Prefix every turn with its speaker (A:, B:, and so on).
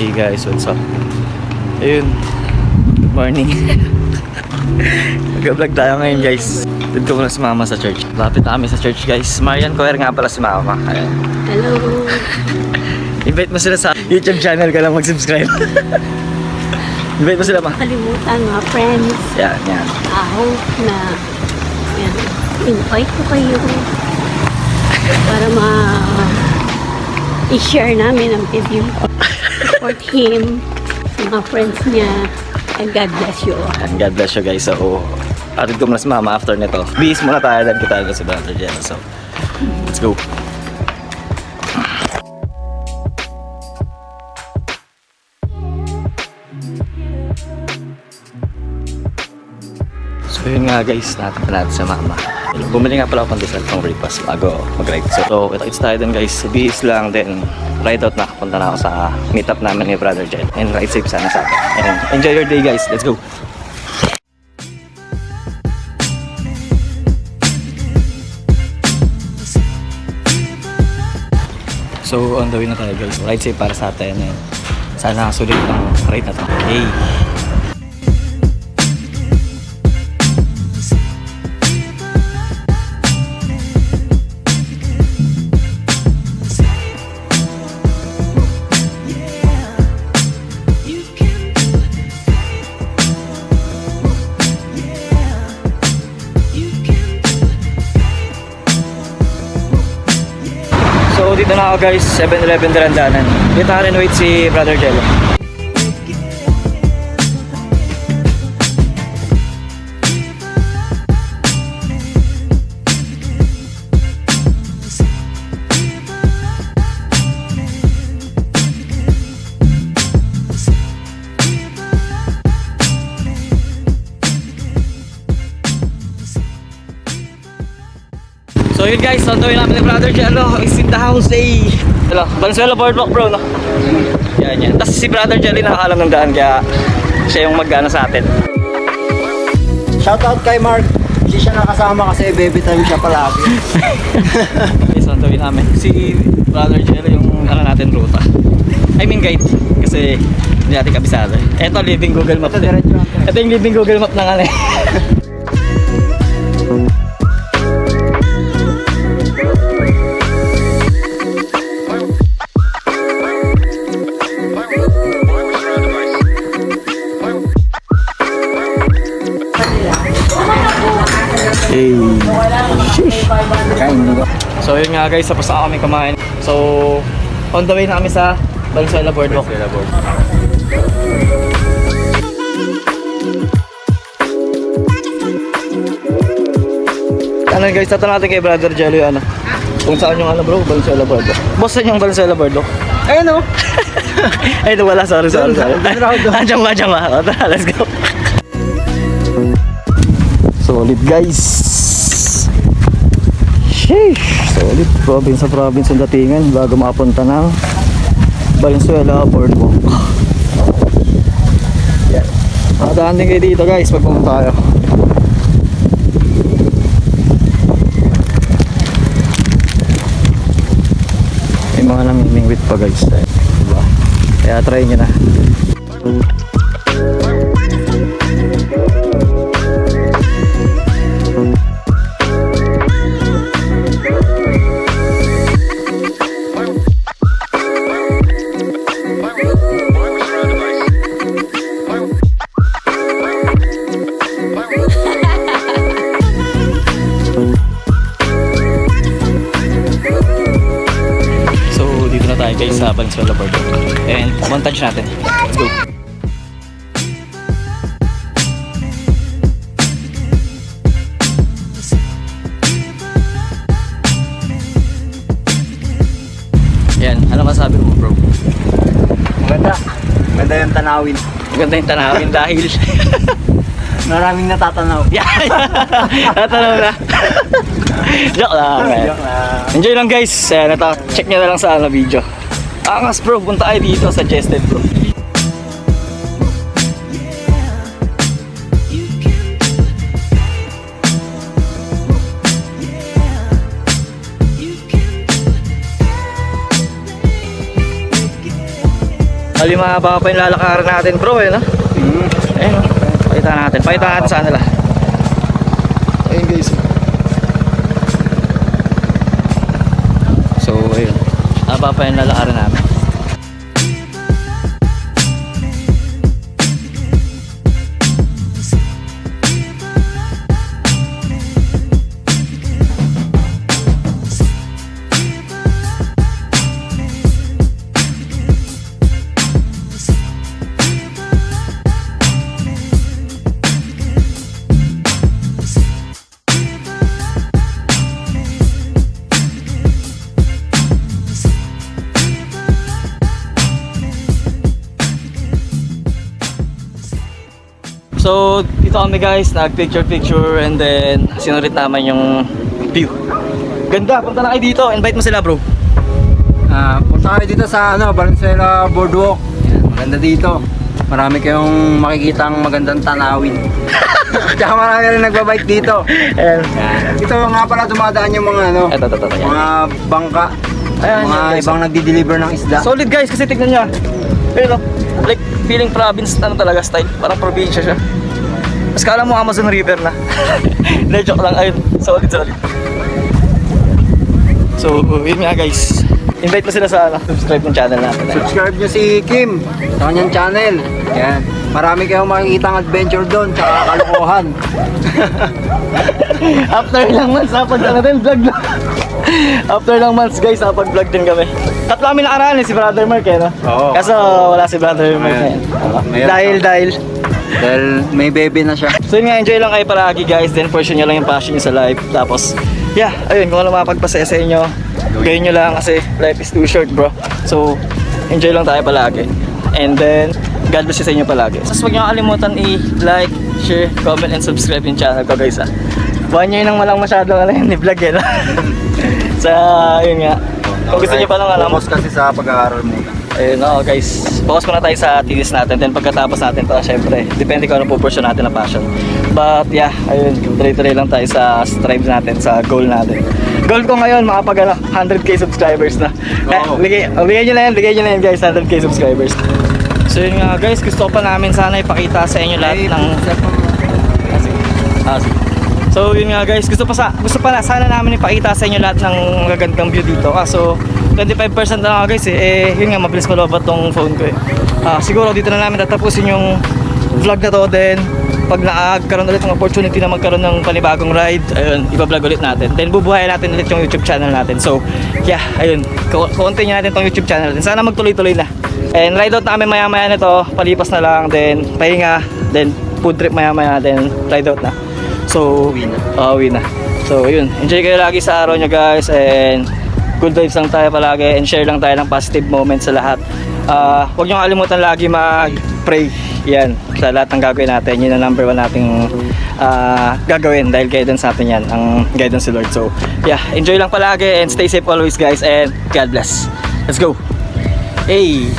A: Hey guys, what's up? Ayun, good morning. Mag-vlog tayo ngayon guys. Dito ko muna si mama sa church. Lapit na kami sa church guys. Marian Coher nga pala si mama. Ayan.
B: Hello.
A: Invite mo sila sa YouTube channel ka lang mag-subscribe. Invite mo sila ma.
B: Kalimutan mga friends.
A: Yan, yan.
B: I hope na yan, invite ko kayo para ma i-share namin ang video. Support him, sa mga friends niya, and God bless you all.
A: And God bless you guys. So, atid ko muna si mama after nito. Bis muna tayo dahil kita si Brother Jen. So, let's go. So yun nga guys, natin natin sa mama. Bumili nga pala ako ng desal pang breakfast bago mag-ride. So, so kita-kits tayo dun guys. Bis lang, then ride out na. Punta na ako sa meetup namin ni Brother Jen. And ride safe sana sa atin. And enjoy your day guys. Let's go. So on the way na tayo guys. Ride safe para sa atin. And sana sulit ang ride na to. Hey! So dito na ako guys, 7-Eleven Darandanan. Dito na-renovate si Brother Jello. So yun guys, way namin ni Brother Jello is in the house eh. Hello, Valenzuela Boardwalk bro no? Yan yan. Tapos si Brother Jelly nakakalam ng daan kaya siya yung mag-ano sa atin.
C: Shoutout kay Mark. Hindi siya nakasama kasi baby time siya palagi.
A: On the way namin. Si Brother Jello yung ano natin ruta. I mean guide. Kasi hindi natin kabisado. Ito living Google Map.
C: Ito.
A: Ito yung living Google Map ng ano eh. So yun nga guys, tapos na kami kumain. So on the way na kami sa Valenzuela Boardwalk. Ano guys, tatanong natin kay Brother Jello yung ano. Kung saan yung ano bro, Valenzuela Boardwalk. Boss, saan yung Valenzuela Boardwalk?
C: Ayun o.
A: Ay, ito wala, sorry, sorry, sorry. Dyan ba, dyan ba? Tara, let's go. Solid guys. Sheesh, solid. Province sa province ang datingan bago makapunta ng Valenzuela Boardwalk. Yan. Makatahan din kayo dito guys pag pumunta tayo. May mga namimingwit pa guys. Diba? Kaya try nyo na. Guys sa Valenzuela Boardwalk. And montage natin. Let's go. Yan, ano masabi mo bro?
C: Maganda. Maganda yung tanawin.
A: Maganda yung tanawin dahil
C: Maraming natatanaw.
A: Yan! Natanaw na. Joke lang.
C: Joke lang.
A: Enjoy lang guys. Ayan, ito. Check nyo na lang sa ano, video. Angas bro, punta kayo dito. Suggested bro. Bali mahaba pa yung lalakaran natin bro eh no?
C: Mm.
A: Ayun no? Pakita natin. Pakita natin sa kanila. Ayun guys. So ayun. Mahaba pa yung lalakaran namin. So, dito kami guys, nag-picture picture and then sinulit naman yung view. Ganda, punta na kayo dito. Invite mo sila bro.
C: Ah, punta kayo dito sa ano, Valenzuela Boardwalk. Yan, maganda dito. Marami kayong makikitang magandang tanawin. Tsaka marami rin nagbabike dito.
A: Ayan.
C: Yan. Ito nga pala dumadaan yung mga ano,
A: Ito, ito, ito. Ayan.
C: mga bangka,
A: Ayan,
C: mga
A: yan, guys.
C: ibang nagdi-deliver ng isda.
A: Solid guys, kasi tignan nyo. Pero, like, feeling province ano talaga style. Parang probinsya siya. Mas kala mo Amazon River na. Hindi, joke lang. Ayun, solid, solid. So, yun nga guys. Invite mo sila sa ano, subscribe ng channel natin.
C: Subscribe nyo si Kim sa kanyang channel. Yan. Marami kayong makikitang adventure doon, tsaka kalokohan.
A: After ilang months, napag ano din, vlog na. After ilang months guys, napag-vlog din kami. Tatlo kami nakaraan eh, si Brother Mark eh, no?
C: Oo.
A: Kaso wala si Brother Mark
C: Ayan. Mayroon
A: Dahil, dahil.
C: Dahil may baby na siya.
A: So yun nga, enjoy lang kayo palagi guys. Then pursue nyo lang yung passion nyo sa life. Tapos, yeah, ayun, kung ano mapagpasaya sa inyo, gawin nyo lang kasi life is too short bro. So, enjoy lang tayo palagi. And then, God bless you sa inyo palagi. Tapos huwag nyo kalimutan i-like, share, comment, and subscribe yung channel ko guys ha. One year nang walang masyadong ano yun, ni-vlog eh. sa, yun nga. Kung gusto nyo pa lang alam,
C: Focus kasi sa pag-aaral muna.
A: Ayun, oo guys. Focus muna tayo sa thesis natin. Then pagkatapos natin to, syempre, depende kung ano po pursue natin na passion. But yeah, ayun, tuloy-tuloy lang tayo sa strives natin, sa goal natin. Goal ko ngayon, makapag ano, 100k subscribers na. Eh,
C: Oo.
A: ligay, oh, bigay nyo na yan, bigay nyo na yan guys, 100k subscribers. So yun nga guys, gusto pa namin sana ipakita sa inyo lahat ng... Ah, sige. Ah. So yun nga guys, gusto pa sa gusto pa na sana namin ipakita sa inyo lahat ng magagandang view dito. Kaso 25% na nga guys eh, eh yun nga mabilis malobat tong phone ko eh. Ah, siguro dito na namin tatapusin yung vlog na to then pag nakakaroon ulit ng opportunity na magkaroon ng panibagong ride, ayun, iba-vlog ulit natin. Then bubuhayin natin ulit yung YouTube channel natin. So, yeah, ayun, continue natin tong YouTube channel natin. Sana magtuloy-tuloy na. And ride out namin maya-maya nito, palipas na lang, then pahinga, then food trip maya-maya, then ride out na. So,
C: Uwi na.
A: uh, uwi na. So, yun. Enjoy kayo lagi sa araw nyo guys and good vibes lang tayo palagi and share lang tayo ng positive moments sa lahat. Ah, huwag nyo kalimutan lagi mag-pray. Yan, sa lahat ng gagawin natin. Yun ang number one nating ah, gagawin dahil guidance natin yan, ang guidance si Lord. So, yeah, enjoy lang palagi and stay safe always guys and God bless. Let's go! Hey!